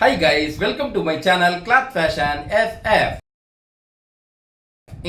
Hi guys welcome to my channel cloth fashion FF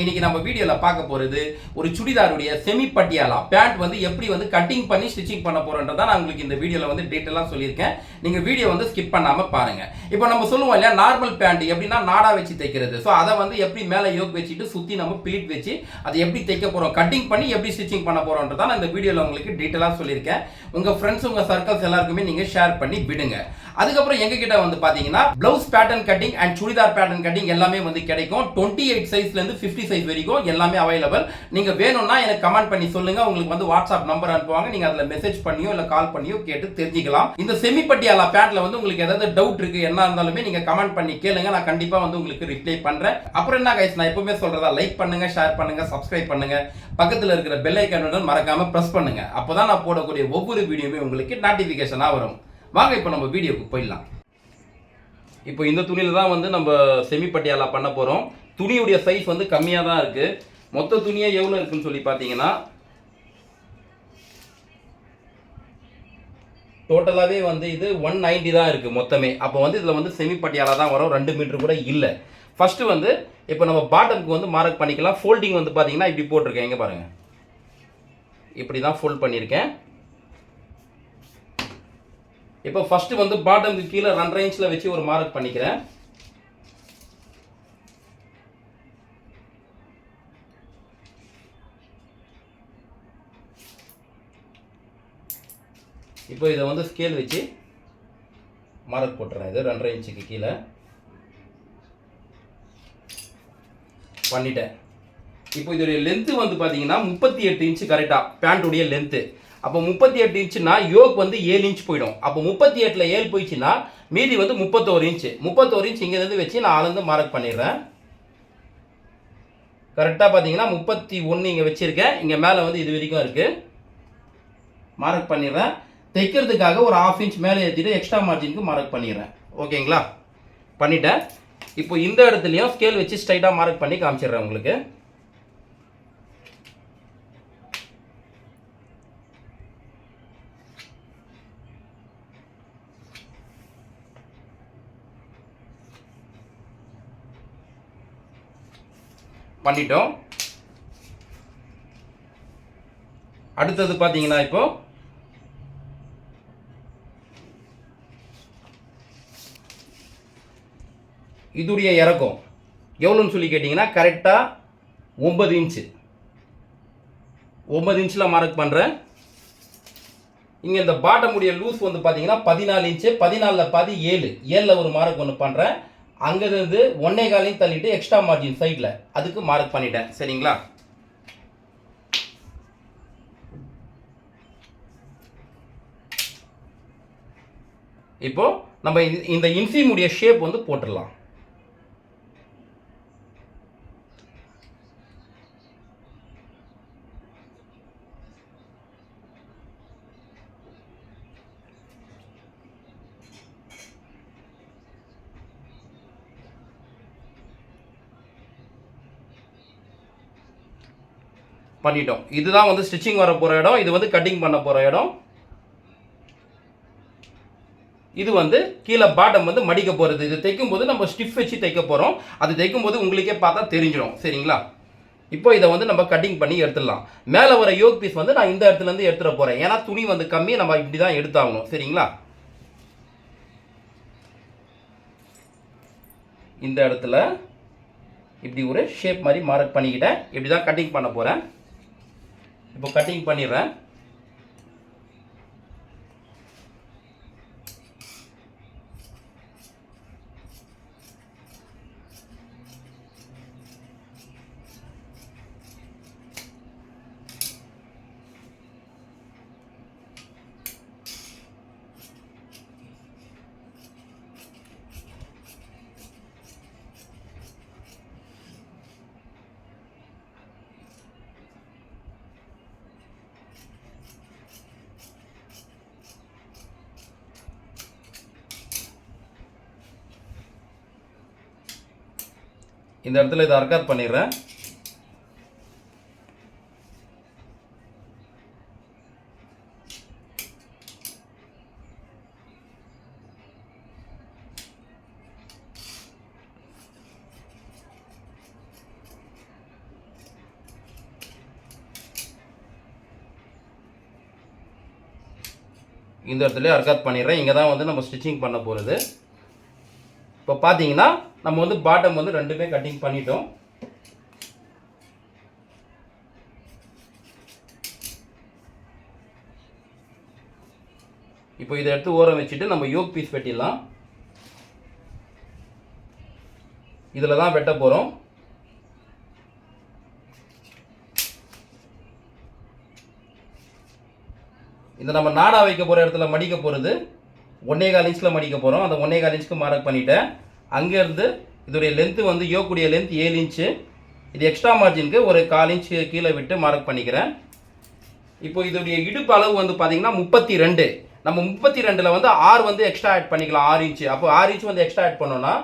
இன்னைக்கு நம்ம வீடியோல பார்க்க போறது ஒரு சுடிதாருடைய செமி பட்டியாலா? பேண்ட் வந்து எப்படி வந்து கட்டிங் பண்ணி ஸ்டிச்சிங் பண்ண போறோன்றத நான் உங்களுக்கு இந்த வீடியோல வந்து டீட்டெயிலாக சொல்லியிருக்கேன். நீங்க வீடியோ வந்து ஸ்கிப் பண்ணாம பாருங்க. இப்போ நம்ம சொல்லுவோம் இல்லையா நார்மல் பேண்ட் எப்படின்னா நாடா வச்சு தைக்கிறது. ஸோ அதை வந்து எப்படி மேலே யோக் வச்சுட்டு சுத்தி நம்ம பிளிட் வச்சு அதை எப்படி தைக்க போறோம்? கட்டிங் பண்ணி எப்படி ஸ்டிச்சிங் பண்ண போறோன்றத நான் இந்த வீடியோல உங்களுக்கு டீட்டெயிலாக சொல்லியிருக்கேன். உங்க ஃப்ரெண்ட்ஸ் உங்க சர்க்கிள்ஸ் எல்லாருக்குமே நீங்க ஷேர் பண்ணி விடுங்க. அதுக்கப்புறம் எங்க கிட்ட வந்து பாத்தீங்கன்னா blouse pattern cutting and churidar pattern cutting எல்லாமே வந்து கிடைக்கும். டுவெண்ட்டி எயிட் சைஸ்ல இருந்து ஃபிஃப்டி சைஸ் வரைக்கும் எல்லாமே அவைலபிள் நீங்க வேணும்னா எனக்கு கமெண்ட் பண்ணி சொல்லுங்க. உங்களுக்கு வந்து வாட்ஸ்அப் நம்பர் அனுப்புவாங்க. நீங்க அதுல மெசேஜ் பண்ணியோ இல்ல கால் பண்ணியோ கேட்டு தெரிஞ்சுக்கலாம். இந்த செமி பட்டியாலா பேண்ட்ல வந்து உங்களுக்கு ஏதாவது டவுட் இருக்கு என்ன இருந்தாலுமே நீங்க கமெண்ட் பண்ணி கேளுங்க. நான் கண்டிப்பா வந்து உங்களுக்கு ரிப்ளை பண்றேன். அப்புறம் என்ன கைஸ் நான் எப்பவுமே சொல்றதா லைக் பண்ணுங்க ஷேர் பண்ணுங்க சப்ஸ்கிரைப் பண்ணுங்க. பக்கத்துல இருக்கிற பெல் ஐக்கானுடன் மறக்காம பிரஸ் பண்ணுங்க. அப்பதான் நான் போடக்கூடிய ஒவ்வொரு வீடியோமே உங்களுக்கு நோட்டிபிகேஷனா வரும். வாங்க இப்போ நம்ம வீடியோக்கு போயிடலாம். இப்போ இந்த துணியில் தான் வந்து நம்ம செமி பட்டியாலா பண்ண போகிறோம் துணியுடைய சைஸ் வந்து கம்மியாக தான் இருக்குது மொத்த துணியே எவ்வளோ இருக்குன்னு சொல்லி பார்த்தீங்கன்னா டோட்டலாகவே வந்து இது ஒன் நைன்டி தான் இருக்குது மொத்தமே. அப்போ வந்து இதில் வந்து செமி பட்டியாலா தான் வரும். ரெண்டு மீட்ரு கூட இல்லை. ஃபஸ்ட்டு வந்து இப்போ நம்ம பாட்டம்க்கு வந்து மார்க் பண்ணிக்கலாம். ஃபோல்டிங் வந்து பார்த்தீங்கன்னா இப்படி போட்டிருக்கேன். எங்கே பாருங்கள் இப்படி தான் ஃபோல்ட் பண்ணியிருக்கேன். இப்போ ஃபர்ஸ்ட் வந்து பாட்டம்க்கு கீழே ரன் ரேஞ்சில் வச்சு ஒரு மார்க் பண்ணிக்கிறேன். இப்போ இதை வந்து ஸ்கேல் வச்சு மார்க் போட்டுறேன். இது ரெண்டரை இன்ச்சுக்கு கீழே. பண்ணிட்டேன். இப்போ இதோடைய லென்த்து வந்து பார்த்தீங்கன்னா முப்பத்தி எட்டு இன்ச்சு கரெக்டாக பேண்ட்டுடைய லென்த்து அப்போ முப்பத்தி எட்டு இன்ச்சுன்னா யோக் வந்து ஏழு இன்ச் போயிடும். அப்போ முப்பத்தி எட்டில் ஏழு போயிடுச்சுன்னா மீதி வந்து முப்பத்தோரு இன்ச்சு முப்பத்தோரு இன்ச் இங்கேருந்து வச்சு நான் அளந்து மார்க் பண்ணிடுறேன். கரெக்டாக பார்த்தீங்கன்னா முப்பத்தி ஒன்று இங்கே வச்சுருக்கேன். இங்கே மேலே வந்து இது வரைக்கும் இருக்குது மார்க் பண்ணிடுறேன். தைக்கிறதுக்காக ஒரு ஆஃப் இன்ச் மேலே ஏற்றிட்டு எக்ஸ்ட்ரா மார்ஜினுக்கு மார்க் பண்ணிடுறேன். ஓகேங்களா? பண்ணிட்டேன். இப்போ இந்த இடத்துலையும் ஸ்கேல் வச்சு ஸ்ட்ரைட்டாக மார்க் பண்ணி காமிச்சிடுறேன் உங்களுக்கு. பண்ணிட்டோம். அடுத்தது பார்த்தீங்கன்னா இப்போ இதுடைய இறக்கம். எவ்வளோன்னு சொல்லி கேட்டிங்கன்னா கரெக்டாக ஒன்பது இன்ச்சு ஒன்பது இன்ச்சில் மார்க் பண்ணுறேன் இங்கே இந்த பாட்டமுடைய லூஸ் வந்து பார்த்தீங்கன்னா பதினாலு இன்ச்சு பதினாலில் பாதி ஏழு. ஏழில் ஒரு மார்க் ஒன்று பண்ணுறேன் அங்கேருந்து ஒன்னே காலையும் தள்ளிட்டு எக்ஸ்ட்ரா மார்ஜின் சைடில் அதுக்கு மார்க் பண்ணிட்டேன். சரிங்களா? இப்போ நம்ம இந்த- இந்த இன்ஃபீமுடைய ஷேப் வந்து போட்டுடலாம். பண்ணிட்டோம். இதுதான் வந்து ஸ்டிச்சிங் வர போகிற இடம். இது வந்து கட்டிங் பண்ண போகிற இடம். இது வந்து கீழே பாட்டம் வந்து மடிக்க போகிறது இது தைக்கும் போது நம்ம ஸ்டிஃப் வச்சு தைக்க போகிறோம் அது தைக்கும் போது உங்களுக்கே பார்த்தா தெரிஞ்சிடும். சரிங்களா? இப்போ இதை வந்து நம்ம கட்டிங் பண்ணி எடுத்துடலாம். மேலே வர யோக் பீஸ் வந்து நான் இந்த இடத்துலேருந்து எடுத்துட போகிறேன் ஏன்னா துணி வந்து கம்மி. நம்ம இப்படி தான் எடுத்தாகணும். சரிங்களா? இந்த இடத்துல இப்படி ஒரு ஷேப் மாதிரி மார்க் பண்ணிக்கிட்டேன். இப்படி தான் கட்டிங் பண்ண போகிறேன் இப்போ கட்டிங் பண்ணிடுறேன். இந்த இடத்துல இதை அர்க்காத் பண்ணிடுறேன். இந்த இடத்துல அர்க்காத் பண்ணிடுறேன். இங்கே தான் வந்து நம்ம ஸ்டிச்சிங் பண்ண போகிறது இப்போ பார்த்தீங்கன்னா நம்ம வந்து பாட்டம் வந்து ரெண்டுமே கட்டிங் பண்ணிட்டோம். இப்போ இதை எடுத்து ஓரம் வச்சுட்டு நம்ம யோக் பீஸ் வெட்டிடலாம். இதில் தான் வெட்ட போகிறோம் இந்த நம்ம நாடா வைக்க போகிற இடத்துல மடிக்க போகிறது ஒன்னே கால் இன்ச்சில் மடிக்க போகிறோம் அந்த ஒன்னே கால் இன்ச்சுக்கு மார்க் பண்ணிட்டேன். அங்கேருந்து இதோடைய லென்த்து வந்து யோக்குடைய லென்த் ஏழு இன்ச்சு இது எக்ஸ்ட்ரா மார்ஜினுக்கு ஒரு கால் இன்ச்சு கீழே விட்டு மார்க் பண்ணிக்கிறேன். இப்போ இதோடைய இடுப்பு அளவு வந்து பார்த்தீங்கன்னா முப்பத்தி ரெண்டு நம்ம முப்பத்தி ரெண்டில் வந்து ஆறு வந்து எக்ஸ்ட்ரா ஆட் பண்ணிக்கலாம் ஆறு இன்ச்சு அப்போ ஆறு இன்ச்சு வந்து எக்ஸ்ட்ரா ஆட் பண்ணோன்னா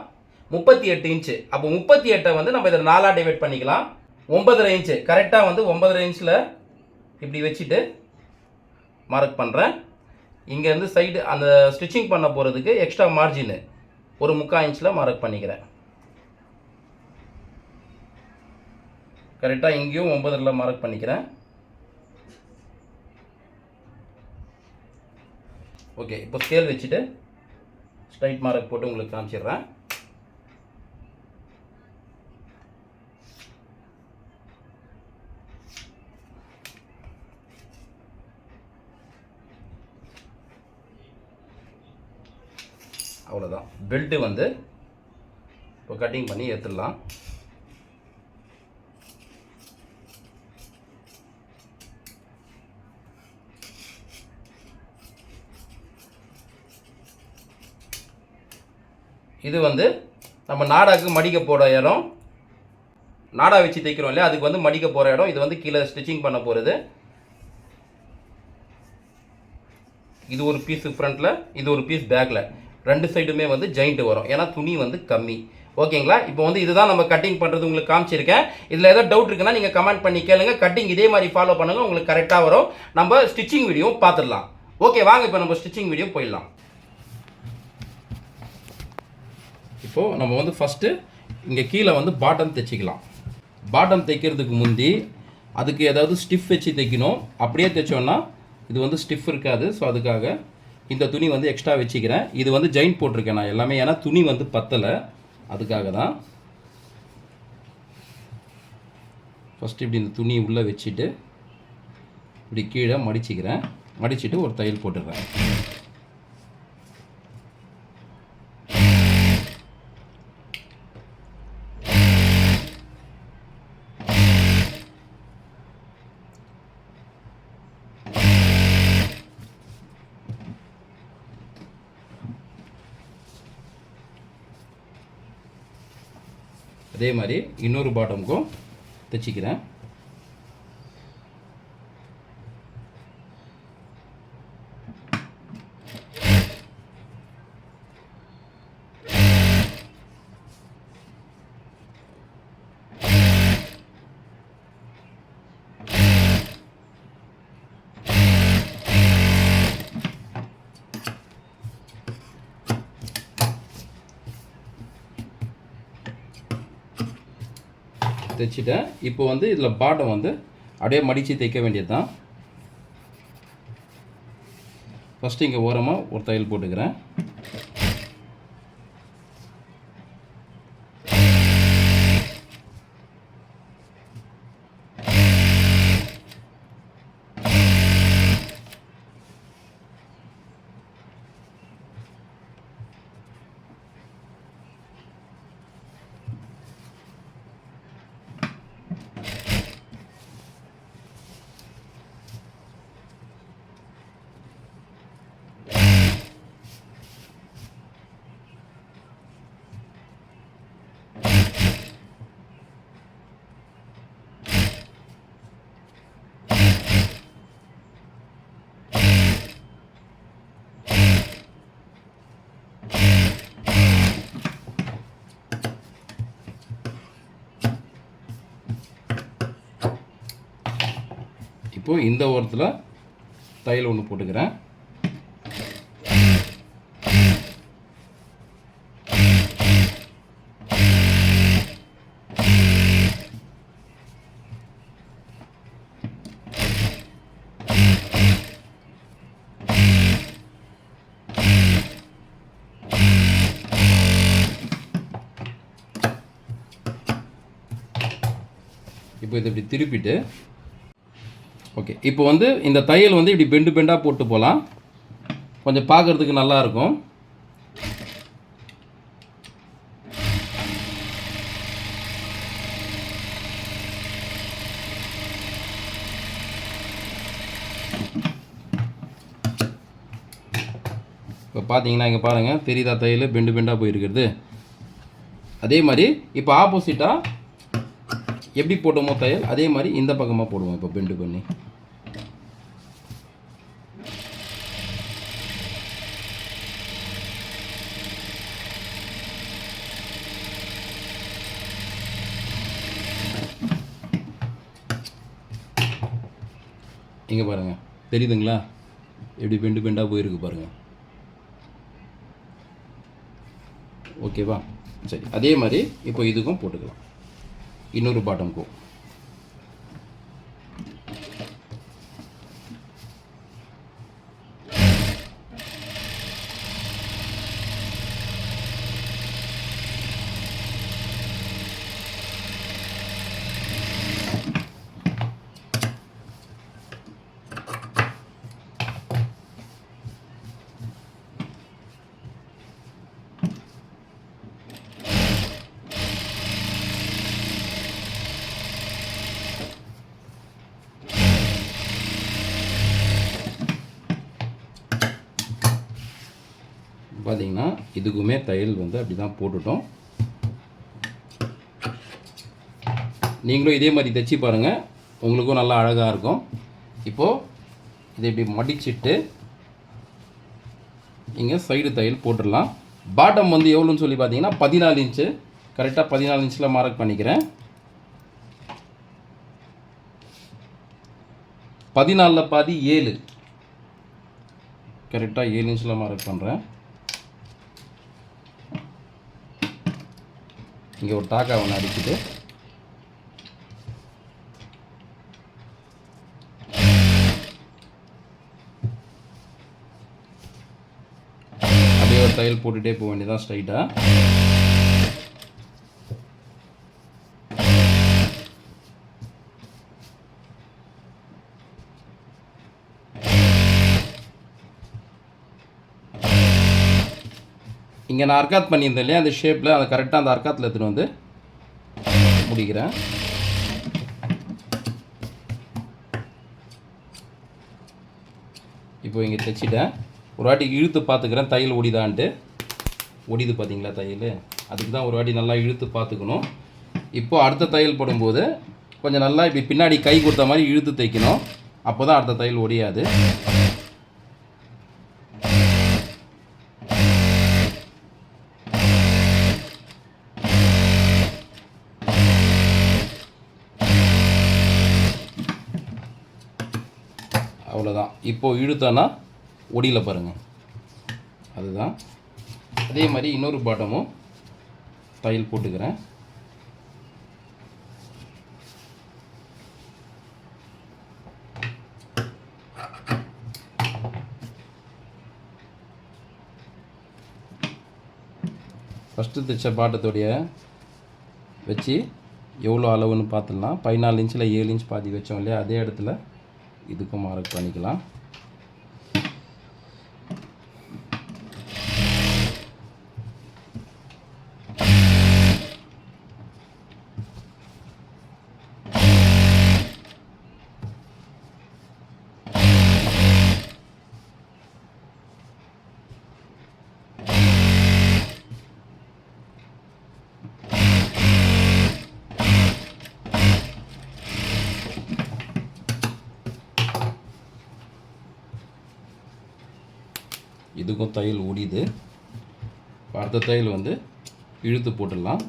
முப்பத்தி எட்டு இன்ச்சு அப்போ முப்பத்தி எட்டை வந்து நம்ம இதில் நாலாக டிவைட் பண்ணிக்கலாம். ஒன்பதரை இன்ச்சு கரெக்டாக வந்து ஒன்பதரை இன்ச்சில் இப்படி வச்சுட்டு மார்க் பண்ணுறேன் இங்கேருந்து சைடு அந்த ஸ்டிச்சிங் பண்ண போகிறதுக்கு எக்ஸ்ட்ரா மார்ஜினு ஒரு முக்கால் இன்ச்சில் மார்க் பண்ணிக்கிறேன். கரெக்டாக இங்கேயும் ஒன்பதில் மார்க் பண்ணிக்கிறேன். ஓகே இப்போ ஸ்கேல் வச்சுட்டு ஸ்ட்ரைட் மார்க் போட்டு உங்களுக்கு காமிச்சிடுறேன். அவ்வளோதான் பெல்ட்டு வந்து இப்போ கட்டிங் பண்ணி ஏற்றுடலாம் இது வந்து நம்ம நாடாக்கு மடிக்க போகிற இடம். நாடா வச்சு தைக்கிறோம் இல்லையா? அதுக்கு வந்து மடிக்க போகிற இடம். இது வந்து கீழே ஸ்டிச்சிங் பண்ண போகிறது இது ஒரு பீஸு ஃப்ரண்ட்டில் இது ஒரு பீஸ் பேக்கில் ரெண்டு சைடுமே வந்து ஜாயிண்ட் வரும். ஏன்னா துணி வந்து கம்மி. ஓகேங்களா? இப்போ வந்து இதுதான் நம்ம கட்டிங் பண்ணுறது உங்களுக்கு காமிச்சிருக்கேன். இதில் ஏதாவது டவுட் இருக்குன்னா நீங்கள் கமெண்ட் பண்ணி கேளுங்க. கட்டிங் இதே மாதிரி ஃபாலோ பண்ணுங்கள் உங்களுக்கு கரெக்டாக வரும். நம்ம ஸ்டிச்சிங் வீடியோ பார்த்துடலாம். ஓகே வாங்க இப்போ நம்ம ஸ்டிச்சிங் வீடியோ போயிடலாம். இப்போது நம்ம வந்து ஃபஸ்ட்டு இங்கே கீழே வந்து பாட்டம் தைச்சிக்கலாம். பாட்டம் தைக்கிறதுக்கு முந்தி அதுக்கு ஏதாவது ஸ்டிஃப் வச்சு தைக்கணும். அப்படியே தைச்சோன்னா இது வந்து ஸ்டிஃப் இருக்காது. ஸோ அதுக்காக இந்த துணி வந்து எக்ஸ்ட்ரா வச்சுக்கிறேன். இது வந்து ஜெயின் போட்டிருக்கேன் நான் எல்லாமே. ஏன்னா துணி வந்து பத்தலை. அதுக்காக தான் ஃபஸ்ட்டு இப்படி இந்த துணி உள்ளே வச்சுட்டு இப்படி கீழே மடிச்சிக்கிறேன். மடிச்சுட்டு ஒரு தையல் போட்டுடுறேன். இன்னொரு பாட்டமுக்கும் தைச்சிக்கிறேன். தைச்சிட்டேன். இப்போ வந்து இதில் பாட்டம் வந்து அப்படியே மடித்து தைக்க வேண்டியது தான் ஃபஸ்ட்டு இங்கே ஓரமாக ஒரு தையல் போட்டுக்கிறேன். இப்போது இந்த ஓரத்தில் தையல் ஒன்று போட்டுக்கிறேன். இப்போ இதை இப்படி திருப்பிட்டு ஓகே இப்போ வந்து இந்த தையல் வந்து இப்படி பெண்டு பெண்டாக போட்டு போகலாம் கொஞ்சம் பார்க்குறதுக்கு நல்லா இருக்கும். இப்போ பார்த்தீங்கன்னா இங்கே பாருங்கள் தெரியுதா தையல்? பெண்டு பெண்டாக போயிருக்கிறது. அதே மாதிரி இப்போ ஆப்போசிட்டாக எப்படி போட்டோமோ தையல் அதே மாதிரி இந்த பக்கமாக போடுவோம் இப்போ பெண்டு பண்ணி. இங்கே பாருங்கள் தெரியுதுங்களா? எப்படி பெண்டு பெண்டாக போயிருக்கு பாருங்கள் ஓகேவா சரி அதே மாதிரி இப்போ இதுக்கும் போட்டுக்கலாம். இன்னொரு பாட்டம்க்கும் பார்த்தீங்கன்னா இதுக்குமே தையல் வந்து அப்படி தான் போட்டுட்டோம். நீங்களும் இதே மாதிரி தைச்சி பாருங்கள் உங்களுக்கும் நல்லா அழகாக இருக்கும். இப்போது இதை இப்படி மடிச்சிட்டு இங்கே சைடு தையல் போட்டுடலாம். பாட்டம் வந்து எவ்வளோன்னு சொல்லி பார்த்தீங்கன்னா பதினாலு இன்ச்சு கரெக்டாக பதினாலு இன்ச்சில் மார்க் பண்ணிக்கிறேன். பதினாலில் பாதி ஏழு. கரெக்டாக ஏழு இன்ச்சில் மார்க் பண்ணுறேன் இங்கே ஒரு டாக்கா ஒன்று அடிச்சுட்டு அப்படியே ஒரு தையல் போட்டுகிட்டே போக வேண்டியதான் ஸ்ட்ரைட்டாக இங்கே நான் அர்க்காத் பண்ணியிருந்தேன் இல்லையா? அந்த ஷேப்பில் அதை கரெக்டாக அந்த அர்க்காத்தில் எடுத்துகிட்டு வந்து முடிக்கிறேன். இப்போ இங்கே தைச்சிட்டேன். ஒரு வாட்டி இழுத்து பார்த்துக்கிறேன். தையல் ஒடிதான்ட்டு ஒடிது பார்த்தீங்களா தையல்? அதுக்கு தான் ஒரு வாட்டி நல்லா இழுத்து பார்த்துக்கணும். இப்போது அடுத்த தையல் போடும்போது கொஞ்சம் நல்லா இப்படி பின்னாடி கை கொடுத்த மாதிரி இழுத்து தைக்கணும். அப்போ தான் அடுத்த தையல் ஒடியாது இப்போது இழுத்தோன்னா ஒடியில பாருங்கள் அதுதான். அதே மாதிரி இன்னொரு பாட்டமும் தையல் போட்டுக்கிறேன். ஃபஸ்ட்டு தைச்ச பாட்டத்தோடைய வச்சு எவ்வளோ அளவுன்னு பார்த்துடலாம். பதினாலு இன்ச்சில் ஏழு இன்ச் பாதி வச்சோம் இல்லையா? அதே இடத்துல இதுக்கும் மார்க் பண்ணிக்கலாம். அடுத்த தையல் வந்து இழுத்து போட்டுடலாம்.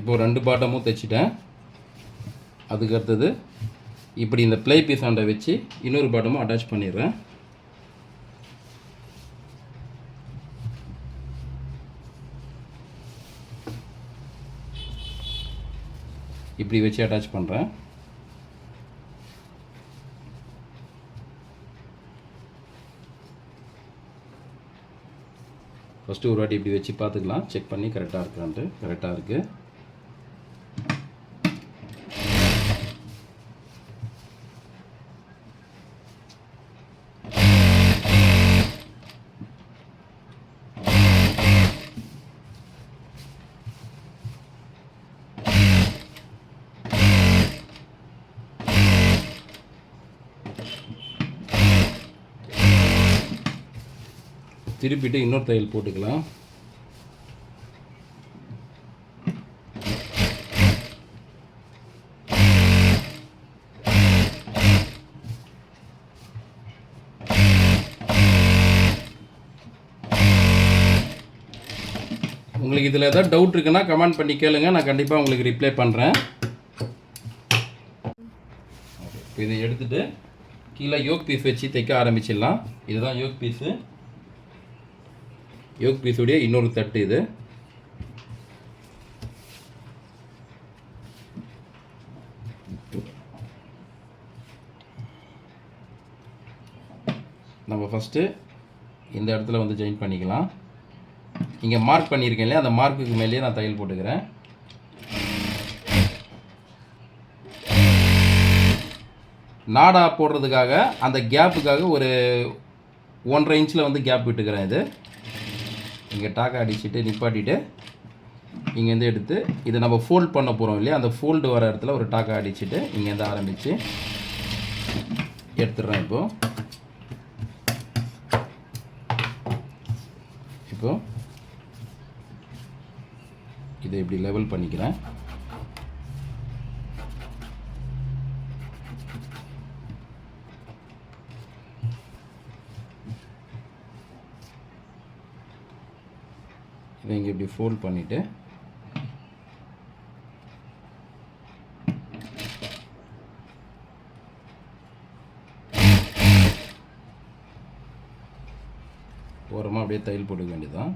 இப்போ ரெண்டு பாட்டமும் தைச்சிட்டேன். அதுக்கு அடுத்தது இப்படி இந்த ப்ளே பீஸாண்டை வச்சு இன்னொரு பாட்டமும் அட்டாச் பண்ணிடுறேன். இப்படி வச்சு அட்டாச் பண்ணுறேன் ஃபஸ்ட்டு ஒரு வாட்டி இப்படி வச்சு பார்த்துக்கலாம். செக் பண்ணி கரெக்டாக இருக்கான்ட்டு கரெக்டாக இருக்குது திருப்பிட்டு இன்னொரு தையல் போட்டுக்கலாம். உங்களுக்கு இதில் ஏதாவது டவுட் இருக்குன்னா கமெண்ட் பண்ணி கேளுங்க. நான் கண்டிப்பாக உங்களுக்கு ரிப்ளை பண்ணுறேன் இப்போ இதை எடுத்துகிட்டு கீழே யோக் பீஸ் வச்சு தைக்க ஆரம்பிச்சிடலாம். இதுதான் யோக் பீஸு. யோக் பீஸுடைய இன்னொரு தட்டு இது. நம்ம ஃபஸ்ட்டு இந்த இடத்துல வந்து ஜாயின் பண்ணிக்கலாம். இங்கே மார்க் பண்ணியிருக்கேன் இல்லையா? அந்த மார்க்குக்கு மேலேயே நான் தையல் போட்டுக்கிறேன். நாடா போடுறதுக்காக அந்த கேப்புக்காக ஒரு ஒன்றரை இன்ச்சில் வந்து கேப் விட்டுக்கிறேன் இது. இங்கே டாக்கா அடிச்சுட்டு நிப்பாட்டிட்டு இங்கேருந்து எடுத்து இதை நம்ம ஃபோல்ட் பண்ண போகிறோம் இல்லையா? அந்த ஃபோல்டு வர இடத்துல ஒரு டாக்கா அடிச்சுட்டு இங்கேருந்து ஆரம்பித்து எடுத்துடுறேன் இப்போது இப்போது இதை இப்படி லெவல் பண்ணிக்கிறேன். இதை இங்கே இப்படி ஃபோல்ட் பண்ணிவிட்டு ஓரமாக அப்படியே தையல் போட்டுக்க வேண்டியதுதான்.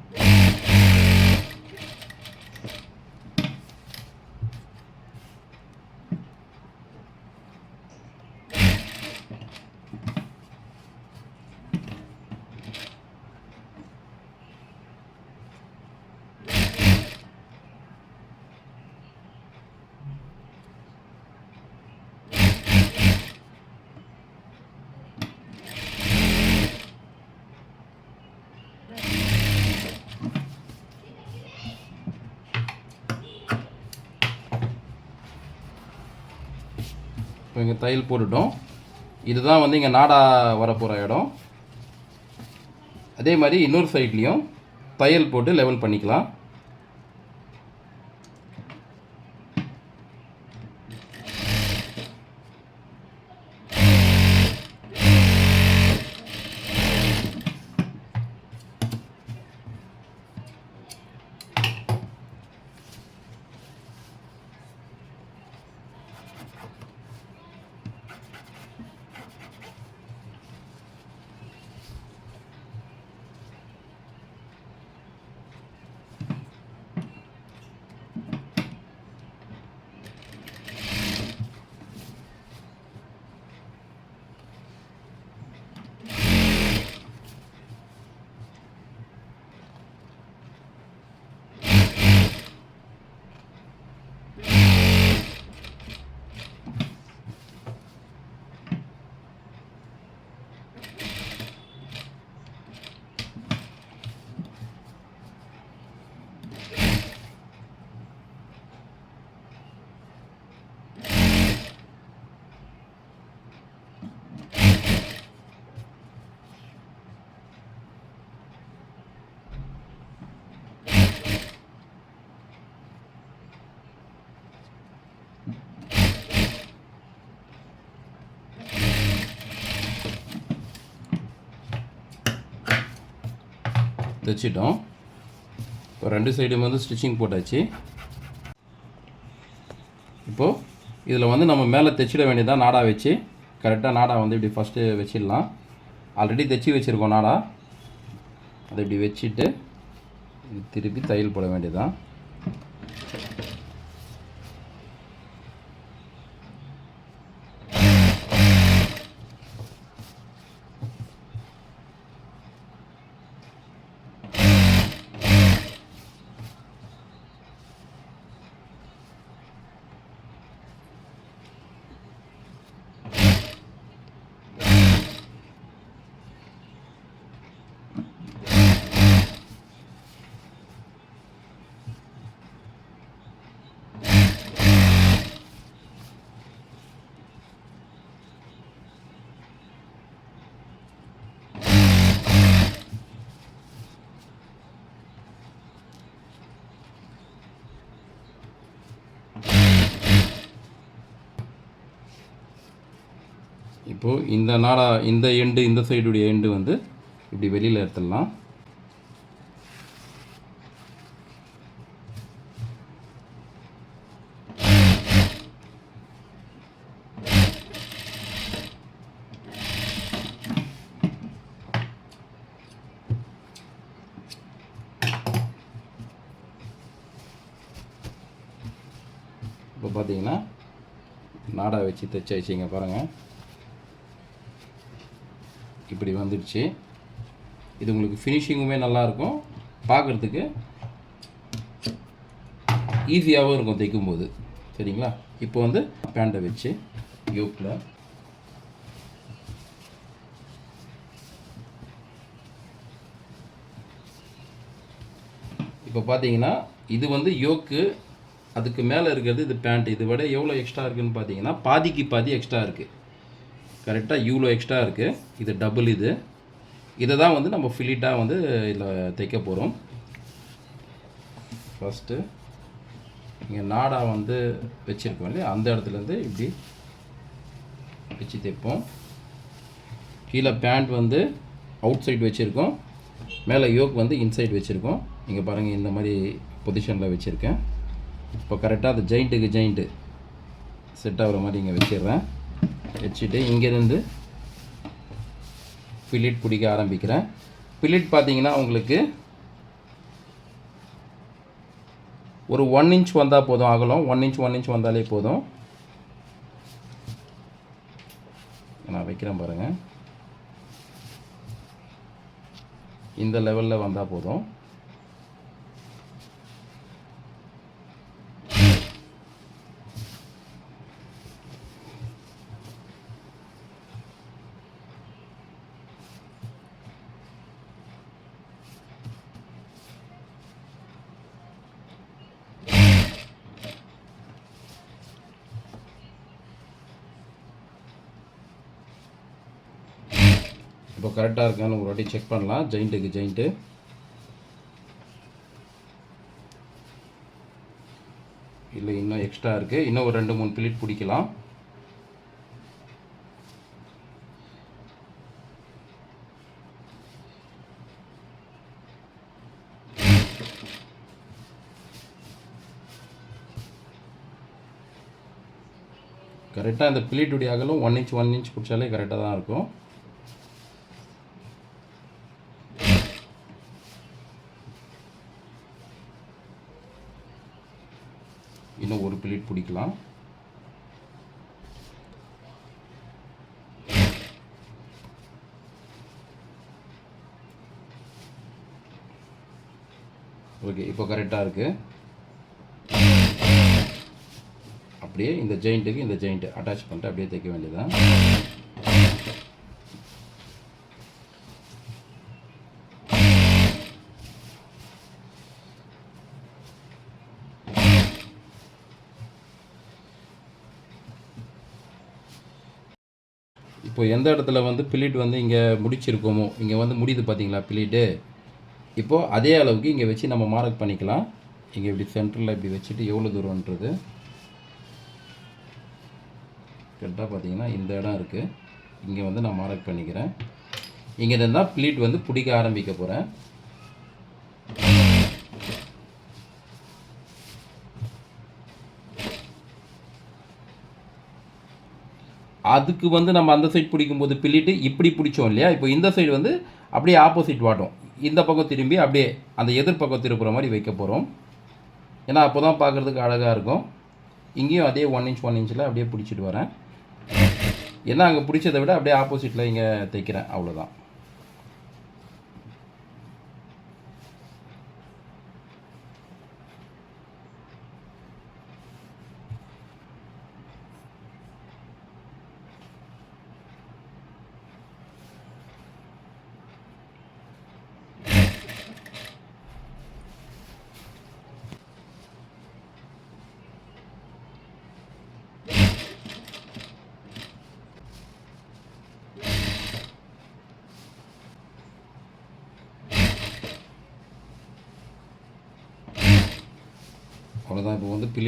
இப்போ இங்கே தையல் போட்டுட்டோம். இதுதான் வந்து இங்கே நாடா வரப்போகிற இடம். அதே மாதிரி இன்னொரு சைட்லேயும் தையல் போட்டு லெவல் பண்ணிக்கலாம். தைச்சிட்டோம் இப்போ ரெண்டு சைடும் வந்து ஸ்டிச்சிங் போட்டாச்சு. இப்போது இதில் வந்து நம்ம மேலே தைச்சிட வேண்டியதாக நாடா வச்சு கரெக்டாக நாடா வந்து இப்படி ஃபஸ்ட்டு வச்சிடலாம். ஆல்ரெடி தைச்சி வச்சுருக்கோம் நாடா. அதை இப்படி வச்சுட்டு திருப்பி தையல் போட வேண்டியதான் இப்போது இந்த நாடா இந்த எண்டு இந்த சைடுடைய எண்டு வந்து இப்படி வெளியில் எடுத்துடலாம். இப்போ பார்த்தீங்கன்னா நாடா வச்சு தைச்ச இங்கே பாருங்கள் இப்படி வந்துடுச்சு. இது உங்களுக்கு ஃபினிஷிங்குமே நல்லாயிருக்கும். பார்க்குறதுக்கு ஈஸியாகவும் இருக்கும் தைக்கும்போது சரிங்களா? இப்போ வந்து பேண்ட்டை வச்சு யூப்பில் இப்போ பார்த்தீங்கன்னா இது வந்து யோக்கு அதுக்கு மேலே இருக்கிறது இது பேண்ட். இது விட எவ்வளோ எக்ஸ்ட்ரா இருக்குன்னு பார்த்தீங்கன்னா பாதிக்கு பாதி எக்ஸ்ட்ரா இருக்குது கரெக்டாக இவ்வளோ எக்ஸ்ட்ரா இருக்குது இது டபுள் இது. இதை தான் வந்து நம்ம ஃபிலிட்டாக வந்து இதில் தைக்க போகிறோம் ஃபஸ்ட்டு இங்கே நாடாக வந்து வச்சுருக்கோம் இல்லையா? அந்த இடத்துலேருந்து இப்படி வச்சு தைப்போம் கீழே பேண்ட் வந்து அவுட் சைடு வச்சுருக்கோம். மேலே யோக் வந்து இன்சைட் வச்சுருக்கோம். இங்கே பாருங்கள் இந்த மாதிரி பொசிஷனில் வச்சுருக்கேன். இப்போ கரெக்டாக அது ஜெயிண்ட்டுக்கு ஜெயிண்ட்டு செட் ஆகிற மாதிரி இங்கே வச்சிடுறேன். வச்சுட்டு இங்கேருந்து பிலிட் பிடிக்க ஆரம்பிக்கிறேன். பிலிட் பார்த்தீங்கன்னா உங்களுக்கு ஒரு ஒன் இன்ச் வந்தால் போதும் அகலம். ஒன் இன்ச் ஒன் இன்ச் வந்தாலே போதும். நான் வைக்கிறேன் பாருங்கள் இந்த லெவலில் வந்தால் போதும் இப்போ கரெக்டாக இருக்கான்னு ஒரு வாட்டி செக் பண்ணலாம். ஜெயிண்ட்டுக்கு ஜெயிண்ட்டு இல்லை இன்னும் எக்ஸ்ட்ரா இருக்குது இன்னும் ஒரு ரெண்டு மூணு பிளிட் பிடிக்கலாம். கரெக்டாக இந்த பிளிட்டுடைய அகலம் ஒன் இன்ச் ஒன் இன்ச் பிடிச்சாலே கரெக்டாக தான் இருக்கும் இன்னும் ஒரு பிளேட் பிடிக்கலாம் ஓகே இப்போ கரெக்டாக இருக்குது அப்படியே இந்த ஜெயிண்ட்டுக்கு இந்த ஜெயிண்ட்டு அட்டாச் பண்ணிட்டு அப்படியே தைக்க வேண்டியதான் இப்போ எந்த இடத்துல வந்து பிளிட் வந்து இங்கே முடிச்சிருக்கோமோ இங்கே வந்து முடியுது பார்த்தீங்களா பிளிட்டு? இப்போது அதே அளவுக்கு இங்கே வச்சு நம்ம மார்க் பண்ணிக்கலாம். இங்கே இப்படி சென்டரில் இப்படி வச்சுட்டு எவ்வளோ தூரம்ன்றது கரெக்டாக பார்த்தீங்கன்னா இந்த இடம் இருக்குது இங்கே வந்து நான் மார்க் பண்ணிக்கிறேன். இங்கே இருந்தால் ப்ளீட் வந்து பிடிக்க ஆரம்பிக்க போகிறேன் அதுக்கு வந்து நம்ம அந்த சைட் பிடிக்கும்போது பிள்ளிட்டு இப்படி பிடிச்சோம் இல்லையா? இப்போ இந்த சைடு வந்து அப்படியே ஆப்போசிட் வாட்டும். இந்த பக்கம் திரும்பி அப்படியே அந்த எதிர்ப்பக்கம் திருப்புற மாதிரி வைக்க போகிறோம் ஏன்னா அப்போ தான் பார்க்குறதுக்கு அழகாக இருக்கும். இங்கேயும் அதே ஒன் இன்ச் ஒன் இன்ச்சில் அப்படியே பிடிச்சிட்டு வரேன். ஏன்னா அங்கே பிடிச்சதை விட அப்படியே ஆப்போசிட்டில் இங்கே தைக்கிறேன் அவ்வளோதான்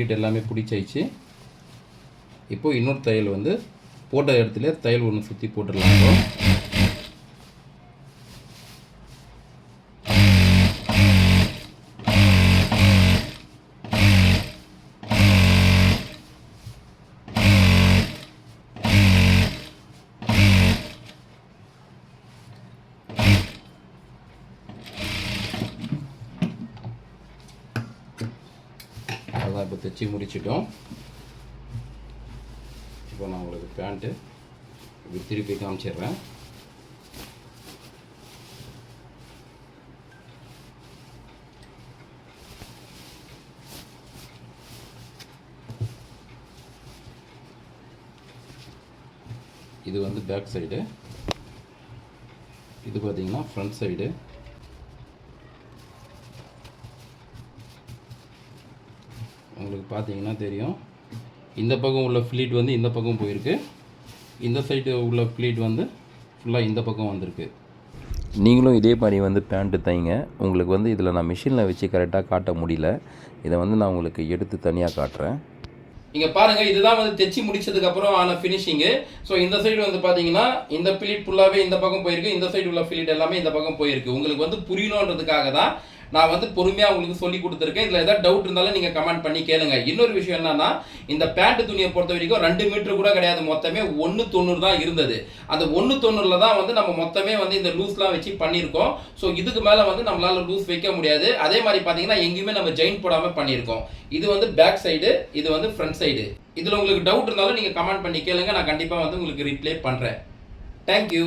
அவ்வளோதான் எல்லாமே பிடிச்சாயிடுச்சு இப்போ இன்னொரு தையல் வந்து போட்ட இடத்துல தையல் ஒன்று சுற்றி போட்டுடலாம். இப்போ தைச்சி முடிச்சிட்டோம். இப்போ நான் உங்களுக்கு பேண்ட்டு இப்படி திருப்பி காமிச்சிடுறேன். இது வந்து பேக் சைடு இது பார்த்தீங்கன்னா ஃப்ரண்ட் சைடு உங்களுக்கு பார்த்தீங்கன்னா தெரியும். இந்த பக்கம் உள்ள ஃப்ளீட் வந்து இந்த பக்கம் போயிருக்கு. இந்த சைடு உள்ள ஃப்ளீட் வந்து ஃபுல்லாக இந்த பக்கம் வந்திருக்கு. நீங்களும் இதே மாதிரி வந்து பேண்ட்டு தைங்க. உங்களுக்கு வந்து இதில் நான் மிஷினில் வச்சு கரெக்டாக காட்ட முடியல. இதை வந்து நான் உங்களுக்கு எடுத்து தனியாக காட்டுறேன். இங்க பாருங்க இதுதான் வந்து தைச்சி முடிச்சதுக்கு அப்புறம் ஆன ஃபினிஷிங்கு ஸோ இந்த சைடு வந்து பாத்தீங்கன்னா இந்த பிளிட் ஃபுல்லாவே இந்த பக்கம் போயிருக்கு. இந்த சைடு உள்ள பிளிட் எல்லாமே இந்த பக்கம் போயிருக்கு. உங்களுக்கு வந்து புரியணுன்றதுக்காக தான் நான் வந்து பொறுமையாக உங்களுக்கு சொல்லி கொடுத்துருக்கேன். இதில் ஏதாவது டவுட் இருந்தாலும் நீங்கள் கமெண்ட் பண்ணி கேளுங்க. இன்னொரு விஷயம் என்னன்னா இந்த பேண்ட் துணியை பொறுத்த வரைக்கும் ரெண்டு மீட்டர் கூட கிடையாது. மொத்தமே ஒன்று தொண்ணூறு தான் இருந்தது. அந்த ஒன்று தொண்ணூறில் தான் வந்து நம்ம மொத்தமே வந்து இந்த லூஸ்லாம் வச்சு பண்ணியிருக்கோம். ஸோ இதுக்கு மேலே வந்து நம்மளால் லூஸ் வைக்க முடியாது. அதே மாதிரி பார்த்தீங்கன்னா எங்கேயுமே நம்ம ஜெயின் போடாமல் பண்ணியிருக்கோம். இது வந்து பேக் சைடு இது வந்து ஃப்ரண்ட் சைடு இதில் உங்களுக்கு டவுட் இருந்தாலும் நீங்கள் கமெண்ட் பண்ணி கேளுங்க. நான் கண்டிப்பாக வந்து உங்களுக்கு ரிப்ளை பண்ணுறேன் தேங்க்யூ